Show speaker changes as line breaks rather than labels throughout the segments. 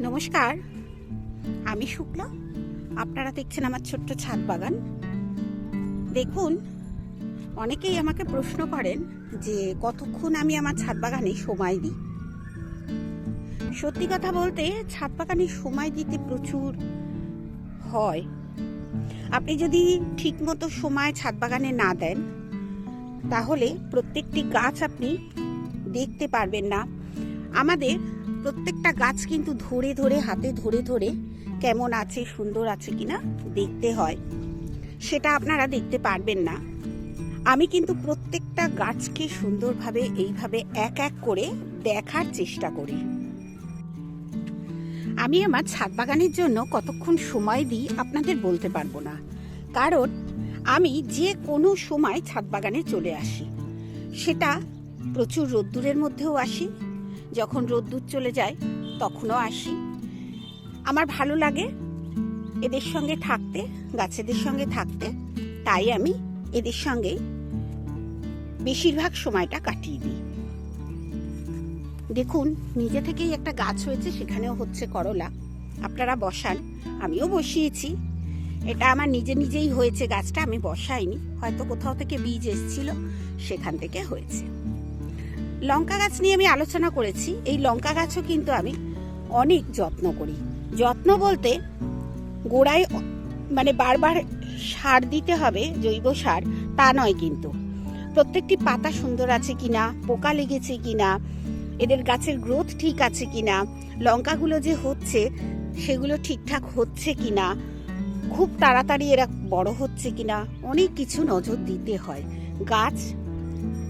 নমস্কার, আমি শুক্লা। আপনারা দেখছেন আমার ছোট্ট ছাদ বাগান। দেখুন, অনেকেই আমাকে প্রশ্ন করেন যে কতক্ষণ আমি আমার ছাদ বাগানে সময় দিই? সত্যি কথা বলতে, ছাদ বাগানে সময় দিতে প্রচুর হয়। আপনি যদি ঠিকমতো সময় ছাদ বাগানে না দেন, তাহলে প্রত্যেকটি গাছ আপনি দেখতে পারবেন না। আমাদের প্রত্যেকটা গাছ কিন্তু ধরে ধরে, হাতে ধরে ধরে কেমন আছে, সুন্দর আছে কিনা দেখতে হয়। সেটা আপনারা দেখতে পারবেন না। আমি কিন্তু প্রত্যেকটা গাছকে সুন্দরভাবে, এইভাবে এক এক করে দেখার চেষ্টা করি। আমি আমার ছাদ বাগানের জন্য কতক্ষণ সময় দিই আপনাদের বলতে পারব না। কারণ আমি যে কোনো সময় ছাদ বাগানে চলে আসি। সেটা প্রচুর রোদ্দুরের মধ্যেও আসি যখন রোদ্দুর চলে যায়, তখনও আসি। আমার ভালো লাগে এদের সঙ্গে থাকতে, গাছেদের সঙ্গে থাকতে। তাই আমি এদের সঙ্গে বেশিরভাগ সময়টা কাটিয়ে দিই। দেখুন, নিজে থেকেই একটা গাছ হয়েছে, সেখানেও হচ্ছে করলা। আপনারা বসান, আমিও বসিয়েছি। এটা আমার নিজে নিজেই হয়েছে গাছটা, আমি বসাইনি। হয়তো কোথাও থেকে বীজ এসেছিল, সেখান থেকে হয়েছে। লঙ্কা গাছ নিয়ে আমি আলোচনা করেছি। এই লঙ্কা গাছও কিন্তু আমি অনেক যত্ন করি। যত্ন বলতে গোড়ায় মানে বারবার সার দিতে হবে, জৈব সার, তা নয় কিন্তু। প্রত্যেকটি পাতা সুন্দর আছে কিনা, পোকা লেগেছে কিনা, এদের গাছের গ্রোথ ঠিক আছে কিনা, লঙ্কাগুলো যে হচ্ছে, সেগুলো ঠিকঠাক হচ্ছে কিনা, খুব তাড়াতাড়ি এরা বড় হচ্ছে কিনা, অনেক কিছু নজর দিতে হয়। গাছ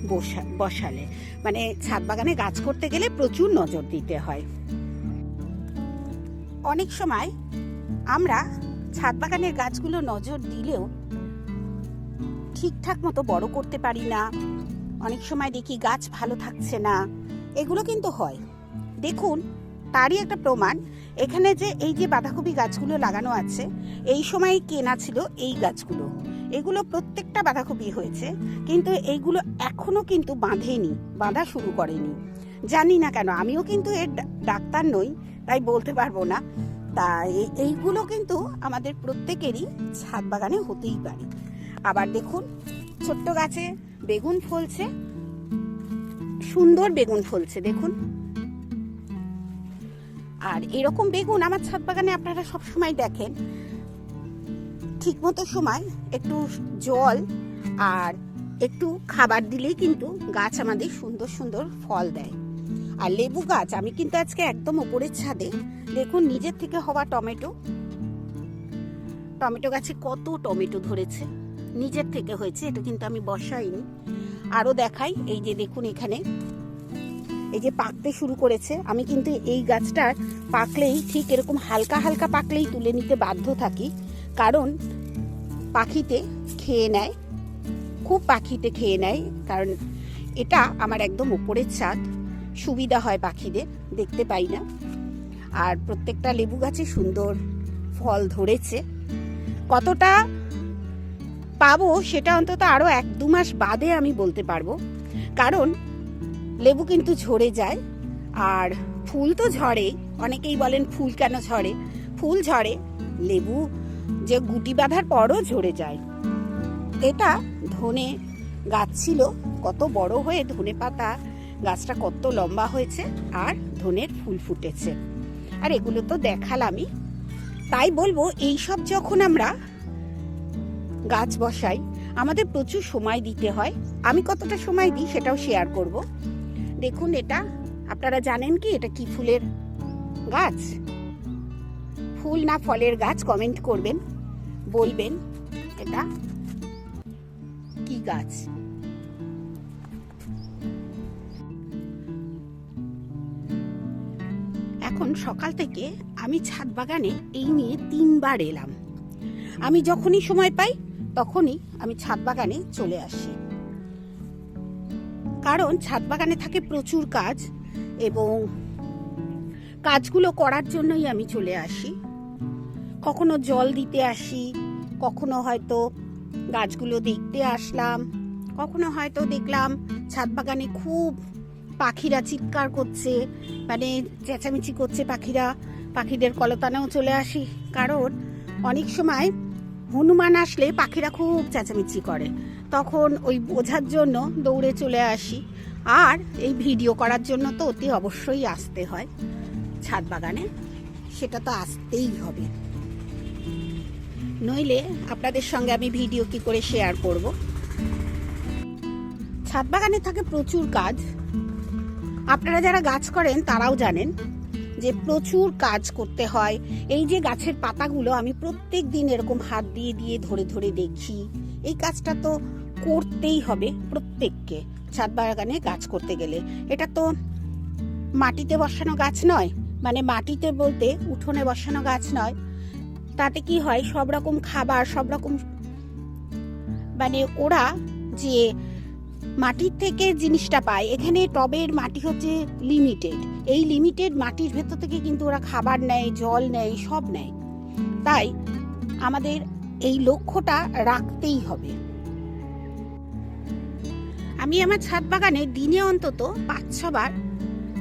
বসা, বসালে। মানে ছাদ বাগানে গাছ করতে গেলে প্রচুর নজর দিতে হয়। অনেক সময় আমরা ছাদ বাগানের গাছগুলো নজর দিলেও ঠিকঠাক মতো বড় করতে পারি না। অনেক সময় দেখি গাছ ভালো থাকছে না। এগুলো কিন্তু হয়। দেখুন, তারই একটা প্রমাণ। এখানে যে এই যে বাঁধাকপি গাছগুলো লাগানো আছে, এই সময় কেনা ছিল এই গাছগুলো। এগুলো প্রত্যেকটা বাঁধাকপি হয়েছে, কিন্তু এইগুলো এখনও কিন্তু বাঁধেনি, বাঁধা শুরু করেনি। জানি না কেন, আমিও কিন্তু এর ডাক্তার নই, তাই বলতে পারব না। তা এইগুলো কিন্তু আমাদের প্রত্যেকেরই ছাদ বাগানে হতেই পারে। আবার দেখুন, ছোট্ট গাছে বেগুন ফলছে, সুন্দর বেগুন ফলছে, দেখুন। আর এরকম বেগুন আমার ছাদ বাগানে আপনারা সব সময় দেখেন ঠিকমতো সময় একটু জল আর একটু খাবার দিলেই কিন্তু গাছ আমাদের সুন্দর সুন্দর ফল দেয়। আর লেবু গাছ, আমি কিন্তু আজকে একদম ওপরের ছাদে। দেখুন, নিজের থেকে হওয়া টমেটো। টমেটো গাছে কত টমেটো ধরেছে। নিজের থেকে হয়েছে, এটা কিন্তু আমি বসাইনি। আরও দেখাই, এই যে দেখুন এখানে। এই যে পাকতে শুরু করেছে। আমি কিন্তু এই গাছটার পাকলেই ঠিক এরকম হালকা হালকা পাকলেই তুলে নিতে বাধ্য থাকি। কারণ পাখিতে খেয়ে নেয়, খুব পাখিতে খেয়ে নেয়, কারণ এটা আমার একদম উপরের ছাদ। সুবিধা হয় পাখিদের, দেখতে পাই না। আর প্রত্যেকটা লেবু গাছে সুন্দর ফল ধরেছে। কতটা পাবো সেটা অন্তত আরও এক দু মাস বাদে আমি বলতে পারব। কারণ লেবু কিন্তু ঝরে যায়, আর ফুল তো ঝরে অনেকেই বলেন ফুল কেন ঝরে? ফুল ঝরে, লেবু যে গুটি বাঁধার পরও ঝরে যায়। এটা ধনে গাছ ছিল, কত বড় হয়ে ধনে পাতা গাছটা কত লম্বা হয়েছে আর ধনের ফুল ফুটেছে। আর এগুলো তো দেখালামই। তাই বলব, এইসব যখন আমরা গাছ বসাই, আমাদের প্রচুর সময় দিতে হয়। আমি কতটা সময় দিই সেটাও শেয়ার করব। দেখুন এটা, আপনারা জানেন কি, এটা কি ফুলের গাছ? ফুল না ফলের গাছ কমেন্ট করবেন, বলবেন এটা কি গাছ? এখন সকাল থেকে আমি ছাদ বাগানে এই নিয়ে তিনবার এলাম। আমি যখনই সময় পাই, তখনই আমি ছাদ বাগানে চলে আসি। কারণ ছাদ বাগানে থাকে প্রচুর কাজ এবং কাজগুলো করার জন্যই আমি চলে আসি। কখনো জল দিতে আসি, কখনো হয়তো গাছগুলো দেখতে আসলাম, কখনো হয়তো দেখলাম ছাদ বাগানে খুব পাখিরা চিৎকার করছে মানে চেঁচামেচি করছে পাখিরা, পাখিদের কলতানেও চলে আসি। কারণ অনেক সময় হনুমান আসলে পাখিরা খুব চেঁচামেচি করে। তখন ওই বোঝার জন্য দৌড়ে চলে আসি। আর এই ভিডিও করার জন্য তো অতি অবশ্যই আসতে হয়। ছাদ বাগানে সেটা তো আসতেই হবে। নইলে আপনাদের সঙ্গে আমি ভিডিও কি করে শেয়ার করব? ছাদ বাগানে থাকে প্রচুর কাজ। আপনারা যারা গাছ করেন, তারাও জানেন যে প্রচুর কাজ করতে হয়। এই যে গাছের পাতাগুলো, আমি প্রত্যেক দিন এরকম হাত দিয়ে দিয়ে, ধরে ধরে দেখি। এই কাজটা তো করতেই হবে প্রত্যেককে ছাদ বাগানে গাছ করতে গেলে। এটা তো মাটিতে বসানো গাছ নয়। মানে মাটিতে বলতে উঠোনে বসানো গাছ নয়। তাতে কি হয়? সব রকম খাবার, সব রকম মানে ওরা যে মাটির থেকে জিনিসটা পায়, এখানে টবের মাটি হচ্ছে লিমিটেড এই লিমিটেড মাটির ভেতর থেকে কিন্তু ওরা খাবার নেয়, জল নেয়, সব নেয়। তাই আমাদের এই লক্ষ্যটা রাখতেই হবে। আমি আমার ছাদ বাগানে দিনে অন্তত পাঁচ ছবার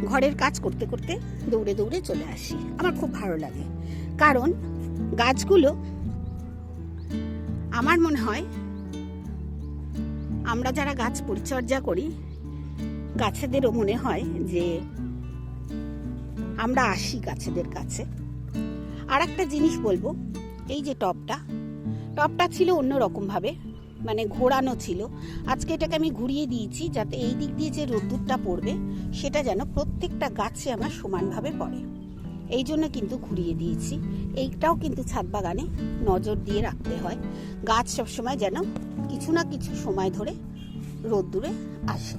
ঘরের কাজ করতে করতে দৌড়ে দৌড়ে চলে আসি। আমার খুব ভালো লাগে। কারণ গাছগুলো আমার মনে হয় আমরা যারা গাছ পরিচর্যা করি, গাছেদেরও মনে হয় যে আমরা আসি গাছেদের কাছে। আর একটা জিনিস বলব, এই যে টপটা টপটা ছিল অন্য ভাবে মানে ঘোরানো ছিল। আজকে এটাকে আমি ঘুরিয়ে দিয়েছি যাতে এই দিক দিয়ে যে রোদ্দুরটা পড়বে, সেটা যেন প্রত্যেকটা গাছে আমার সমানভাবে পড়ে। এই জন্য কিন্তু ঘুরিয়ে দিয়েছি। এইটাও কিন্তু ছাদ বাগানে নজর দিয়ে রাখতে হয়। গাছ সবসময় যেন কিছু না কিছু সময় ধরে রোদ্দুরে আসে।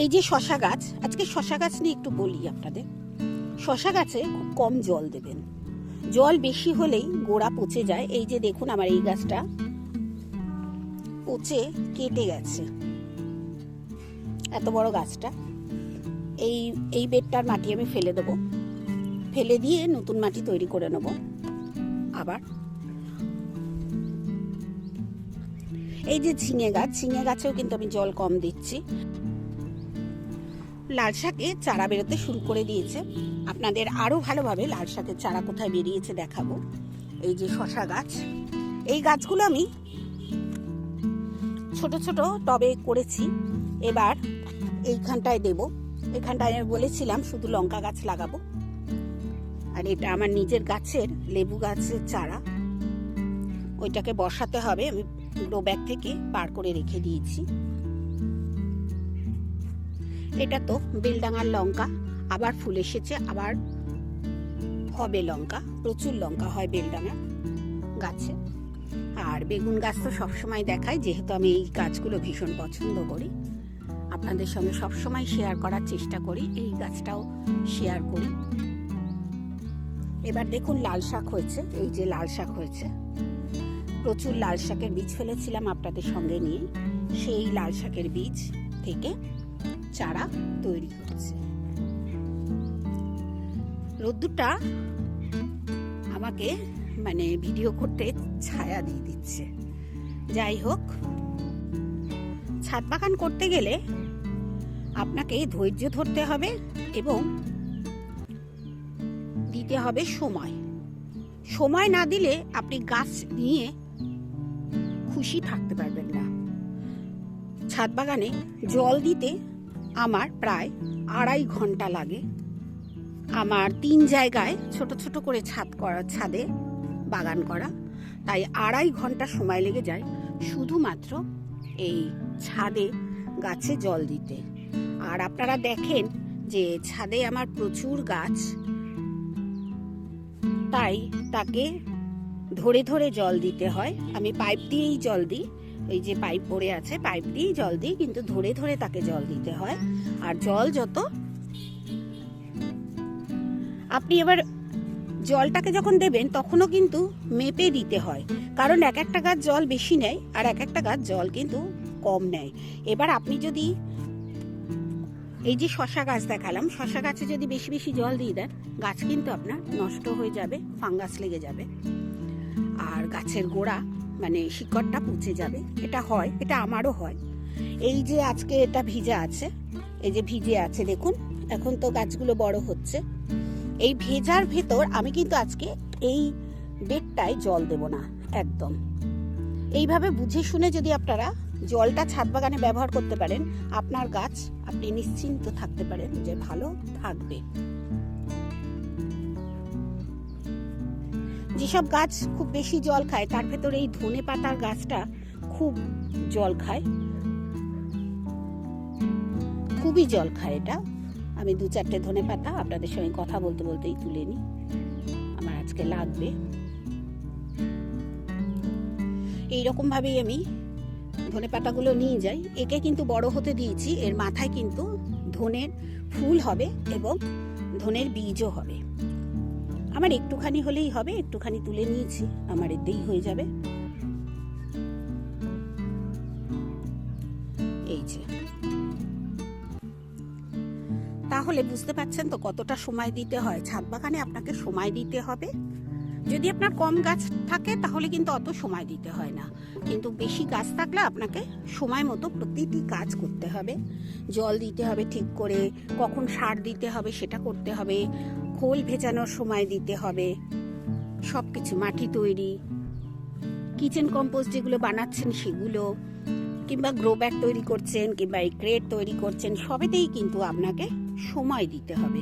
এই যে শশা গাছ, আজকে শশা গাছ নিয়ে একটু বলি আপনাদের। শশা গাছে খুব কম জল দেবেন। জল বেশি হলেই গোড়া পচে যায়। এই যে দেখুন আমার এই গাছটা পচে কেটে গেছে। এত বড় গাছটা। এই এই বেডটার মাটি আমি ফেলে দেবো। ফেলে দিয়ে নতুন মাটি তৈরি করে নেব। আবার। এই যে ঝিঙে গাছ, ঝিঙে গাছেও কিন্তু আমি জল কম দিচ্ছি। লাল শাকে চারা বেরোতে শুরু করে দিয়েছে। আপনাদের আরও ভালোভাবে লাল শাকের চারা কোথায় বেরিয়েছে দেখাবো। এই যে শশা গাছ। এই গাছগুলো আমি ছোট ছোট টবে করেছি। এবার এইখানটায় দেব। এখানটায় আমি বলেছিলাম, শুধু লঙ্কা গাছ লাগাবো। আর এটা আমার নিজের গাছের, লেবু গাছের চারা। ওইটাকে বসাতে হবে, আমি গ্রো ব্যাগ থেকে বার করে রেখে দিয়েছি। এটা তো বেলডাঙার লঙ্কা, আবার ফুল এসেছে, আবার হবে লঙ্কা, প্রচুর লঙ্কা হয় বেলডাঙার গাছে। আর বেগুন গাছ তো সবসময় দেখায়, যেহেতু আমি এই গাছগুলো ভীষণ পছন্দ করি। আপনাদের সঙ্গে সবসময় শেয়ার করার চেষ্টা করি, এই গাছটাও শেয়ার করি। এবার দেখুন লাল শাক হয়েছে, এই যে লাল শাক হয়েছে। প্রচুর লাল শাকের বীজ ফেলেছিলাম আপনাদের সঙ্গে নিয়ে। সেই লাল শাকের বীজ থেকে চারা তৈরি হচ্ছে। রোদ্দুরটা আমাকে মানে ভিডিও করতে ছায়া দিয়ে দিচ্ছে। যাই হোক, ছাদ বাগান করতে গেলে আপনাকে ধৈর্য ধরতে হবে এবং দিতে হবে সময়। সময় না দিলে আপনি গাছ নিয়ে খুশি থাকতে পারবেন না। ছাদ বাগানে জল দিতে আমার প্রায় আড়াই ঘণ্টা লাগে। আমার তিন জায়গায় ছোট ছোট করে ছাদ করা, ছাদে বাগান করা। তাই আড়াই ঘণ্টা সময় লেগে যায় শুধুমাত্র এই ছাদে গাছে জল দিতে। আর আপনারা দেখেন যে ছাদে আমার প্রচুর গাছ। তাই তাকে ধরে ধরে জল দিতে হয়। আমি পাইপ দিয়েই জল দিই। ওই যে পাইপ পড়ে আছে, পাইপ দিয়েই জল দিই, কিন্তু ধরে ধরে তাকে জল দিতে হয়। আর জল যত আপনি এবার জলটাকে যখন দেবেন, তখনও কিন্তু মেপে দিতে হয়। কারণ এক একটা গাছ জল বেশি নেয়, আর এক একটা গাছ জল কিন্তু কম নেয়। এবার আপনি যদি এই যে শশা গাছ দেখালাম, শশা গাছে যদি বেশি বেশি জল দিয়ে দেন গাছ কিন্তু আপনার নষ্ট হয়ে যাবে, ফাঙ্গাস লেগে যাবে। আর গাছের গোড়া মানে শিকড়টা পচে যাবে। এটা হয়, এটা আমারও হয়। এই যে আজকে এটা ভিজা আছে, এই যে ভিজে আছে, দেখুন, এখন তো গাছগুলো বড় হচ্ছে। এই ভেজার ভেতর আমি কিন্তু আজকে এই বেডটায় জল দেব না, একদম। এইভাবে বুঝে শুনে যদি আপনারা জলটা ছাদ বাগানে ব্যবহার করতে পারেন, আপনার গাছ আপনি নিশ্চিন্ত থাকতে পারেন যে ভালো থাকবে। যেসব গাছ খুব বেশি জল খায়, তার ভেতরে এই ধনে পাতার গাছটা খুব জল খায়। খুবই জল খায় এটা। আমি দু চারটে ধনে পাতা আপনাদের সঙ্গে কথা বলতে বলতেই তুলে নিই। আমার আজকে লাগবে। এইরকম ভাবেই আমি ধনে পাতাগুলো নিয়ে যাই। একে কিন্তু বড় হতে দিয়েছি, এর মাথায় কিন্তু ধনের ফুল হবে এবং ধনের বীজও হবে। আমার একটুখানি হলেই হবে, একটুখানি তুলে নিয়েছি, আমার এতেই হয়ে যাবে। এই যে। তাহলে বুঝতে পারছেন তো কতটা সময় দিতে হয়? ছাদ বাগানে আপনাকে সময় দিতে হবে। যদি আপনার কম গাছ থাকে, তাহলে কিন্তু অত সময় দিতে হয় না। কিন্তু বেশি গাছ থাকলে আপনাকে সময় মতো প্রতিটি কাজ করতে হবে। জল দিতে হবে ঠিক করে, কখন সার দিতে হবে সেটা করতে হবে, খোল ভেজানোর সময় দিতে হবে সব কিছু মাটি তৈরি কিচেন কম্পোস্ট যেগুলো বানাচ্ছেন সেগুলো, কিংবা গ্রো ব্যাগ তৈরি করছেন, কিংবা এই ক্রেট তৈরি করছেন, সবেতেই কিন্তু আপনাকে সময় দিতে হবে।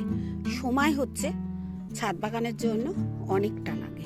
সময় হচ্ছে ছাদ বাগানের জন্য অনেকটা লাগে।